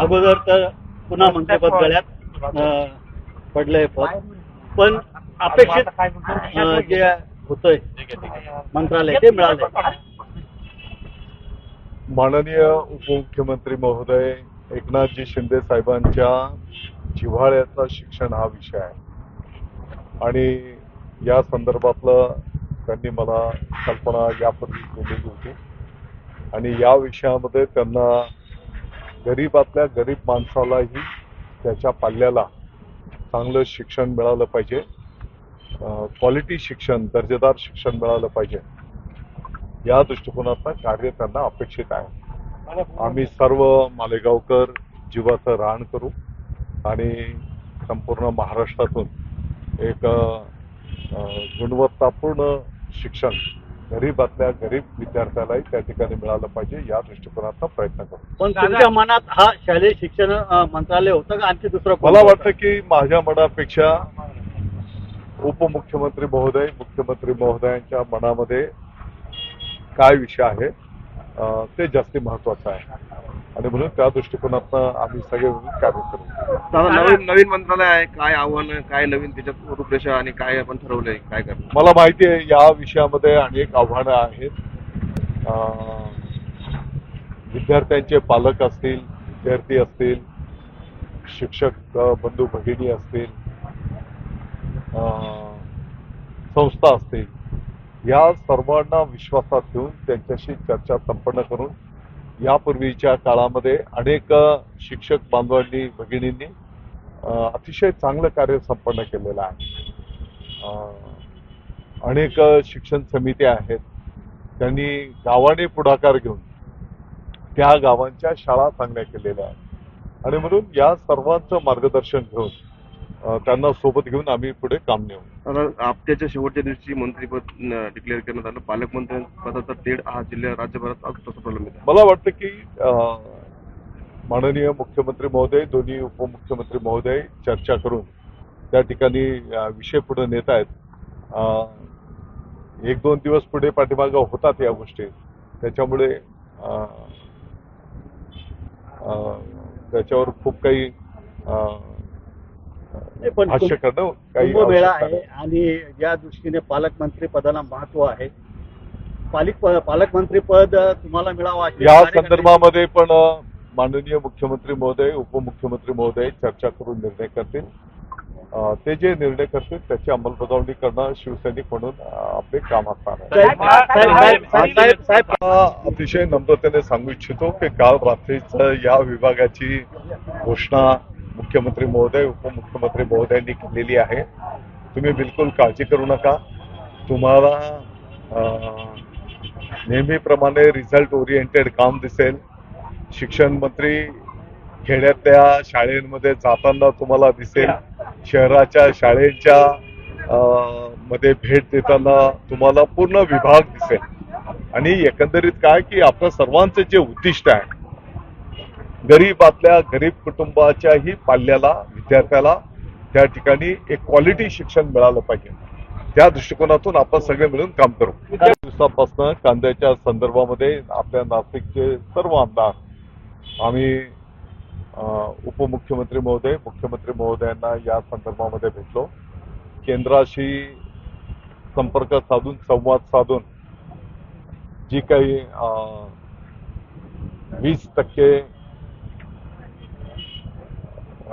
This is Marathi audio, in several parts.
अगोदर तर पुन्हा मंत्रिपद गळ्यात पडलंय पद पण अपेक्षित जे होतंय मंत्रालय ते मिळालंय. माननीय उपमुख्यमंत्री महोदय एकनाथजी शिंदे साहेबांच्या जिव्हाळ्याचा शिक्षण हा विषय आहे. आणि या संदर्भातलं त्यांनी मला कल्पना यापूर्वी दिलेली होती. आणि या विषयामध्ये त्यांना गरीबातल्या गरीब माणसालाही त्याच्या पाल्याला चांगलं शिक्षण मिळालं पाहिजे. क्वालिटी शिक्षण दर्जेदार शिक्षण मिळालं पाहिजे. या दृष्टिकोनातनं कार्य त्यांना अपेक्षित आहे. आम्ही सर्व मालेगावकर जीवाचं रान करू आणि संपूर्ण महाराष्ट्रातून एक गुणवत्तापूर्ण शिक्षण गरीबातल्या गरीब विद्यार्थ्यालाही त्या ठिकाणी मिळालं पाहिजे या दृष्टिकोनातनं प्रयत्न करू. पण तुमच्या मनात हा शालेय शिक्षण अं, मंत्रालय होतं का? आणखी दुसरं मला होतं? वाटतं की माझ्या मनापेक्षा उपमुख्यमंत्री महोदय मुख्यमंत्री महोदयांच्या मनामध्ये काय विषय आहे अं, ते जास्ती महत्वाचं आहे. आणि म्हणून त्या दृष्टिकोनातनं आम्ही सगळे कार्य करू. नवीन नवीन मंत्रालय आहे. काय आव्हानं काय नवीन त्याच्यात रूपरेषा आणि काय आपण ठरवलंय काय करणार? मला माहिती आहे या विषयामध्ये अनेक आव्हानं आहेत. अं, विद्यार्थ्यांचे पालक असतील विद्यार्थी असतील शिक्षक अं, बंधू भगिनी असतील अं, संस्था असतील या सर्वांना विश्वासात घेऊन त्यांच्याशी चर्चा संपन्न करून यापूर्वीच्या काळामध्ये अनेक शिक्षक बांधवांनी भगिनींनी अतिशय चांगलं कार्य संपन्न केलेलं आहे. अं, अनेक शिक्षण समित्या आहेत. त्यांनी गावाने पुढाकार घेऊन त्या गावांच्या शाळा चांगल्या केलेल्या आहेत. आणि म्हणून या सर्वांचं मार्गदर्शन घेऊन त्यांना सोबत घेऊन आम्ही पुढे काम नेऊ. दादा आपत्याच्या शेवटच्या दिवशी मंत्रीपद डिक्लेअर करण्यात आलं. पालकमंत्री पदाचा तेढ हा जिल्ह्या राज्यभरात आज तसं प्रलंबित मला वाटतं की माननीय मुख्यमंत्री महोदय दोन्ही उपमुख्यमंत्री महोदय चर्चा करून त्या ठिकाणी विषय पुढे नेत आहेत. एक दोन दिवस पुढे पाठीमागं होतात या गोष्टी. त्याच्यामुळे त्याच्यावर खूप काही पण भाष्य करणं काही कुंभमेळा आवश्यकता आहे आणि या दृष्टीने पालकमंत्री पदाला महत्त्व आहे. पालिक पालकमंत्री पद तुम्हाला मिळावं अशी या कार्यकर्ते- संदर्भामध्ये पण अ, माननीय मुख्यमंत्री महोदय उपमुख्यमंत्री महोदय चर्चा करून निर्णय करतील. अ, ते जे निर्णय करतील त्याची अंमलबजावणी करणं शिवसैनिक म्हणून अ, आपले काम असणार आहे. साहेब साहेब साहेब साहेब साहेब साहेब मला अतिशय नम्रतेने सांगू इच्छितो की काल रात्रीच या विभागाची घोषणा मुख्यमंत्री महोदय उपमुख्यमंत्री महोदयांनी केलेली आहे. तुम्ही बिलकुल काळजी करू नका. तुम्हाला नेहमीप्रमाणे रिझल्ट ओरिएंटेड काम दिसेल. शिक्षण मंत्री खेड्यातल्या शाळेमध्ये जाताना तुम्हाला दिसेल. शहराच्या शाळेच्या मध्ये भेट देताना तुम्हाला पूर्ण विभाग दिसेल. आणि एकंदरीत काय की आपलं सर्वांचं जे उद्दिष्ट आहे गरीबातल्या गरीब कुटुंबाच्याही पाल्याला विद्यार्थ्याला त्या ठिकाणी एक क्वालिटी शिक्षण मिळालं पाहिजे. त्या दृष्टिकोनातून आपण सगळे मिळून काम करू. त्या दिवसापासून कांद्याच्या संदर्भामध्ये आपल्या नाशिकचे सर्व आमदार आम्ही अं, उपमुख्यमंत्री महोदय मुख्यमंत्री महोदयांना या संदर्भामध्ये भेटलो. केंद्राशी संपर्क साधून संवाद साधून जी काही अं, वीस टक्के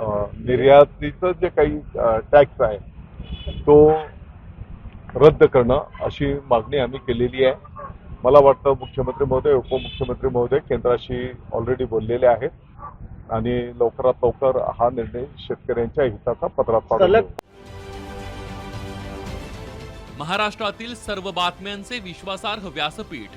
निर्यातीचं जे काही टॅक्स आहे तो रद्द करणं अशी मागणी आम्ही केलेली आहे मला वाटतं मुख्यमंत्री महोदय उपमुख्यमंत्री महोदय केंद्राशी ऑलरेडी बोललेले आहेत आणि लवकरात लवकर हा निर्णय शेतकऱ्यांच्या हिताचा देऊ. महाराष्ट्रातील सर्व बातम्यांचे विश्वासार्ह व्यासपीठ